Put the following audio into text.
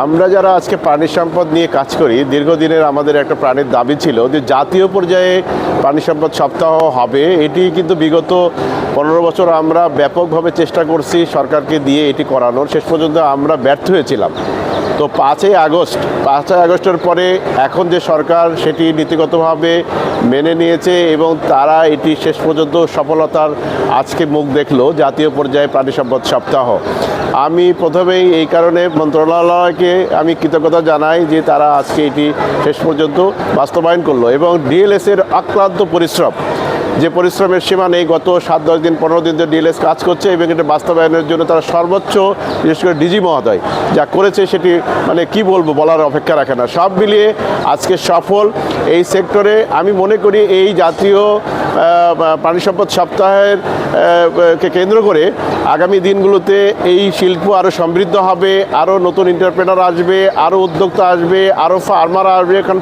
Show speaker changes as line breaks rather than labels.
আমরা যারা আজকে প্রাণী সম্পদ নিয়ে কাজ করি, দীর্ঘদিনের আমাদের একটা প্রাণীর দাবি ছিল যে জাতীয় পর্যায়ে প্রাণী সম্পদ সপ্তাহ হবে। এটি কিন্তু বিগত পনেরো বছর আমরা ব্যাপকভাবে চেষ্টা করছি সরকারকে দিয়ে এটি করানোর। শেষ পর্যন্ত আমরা ব্যর্থ হয়েছিলাম। তো পাঁচই আগস্ট, পাঁচই আগস্টের পরে এখন যে সরকার সেটি নীতিগতভাবে মেনে নিয়েছে এবং তারা এটি শেষ পর্যন্ত সফলতার আজকে মুখ দেখল, জাতীয় পর্যায়ে প্রাণী সম্পদ সপ্তাহ। আমি প্রথমেই এই কারণে মন্ত্রণালয়কে আমি কৃতজ্ঞতা জানাই যে তারা আজকে এটি শেষ পর্যন্ত বাস্তবায়ন করল এবং ডিএলএসের আক্রান্ত পরিশ্রম যে পরিশ্রমের সীমা নেই, গত সাত, দশ দিন, পনেরো দিন ধরে ডিএলএস কাজ করছে এবং এটা বাস্তবায়নের জন্য তারা সর্বোচ্চ, বিশেষ করে ডিজি মহোদয় যা করেছে সেটি মানে কি বলব বলার অপেক্ষা রাখে না। সব মিলিয়ে আজকে সফল এই সেক্টরে আমি মনে করি এই জাতীয় প্রাণী সম্পদ সপ্তাহের কে কেন্দ্র করে আগামী দিনগুলোতে এই শিল্প আরও সমৃদ্ধ হবে আরও নতুন এন্টারপ্রেনার আসবে আরও উদ্যোক্তা আসবে আরও ফার্মার আসবে।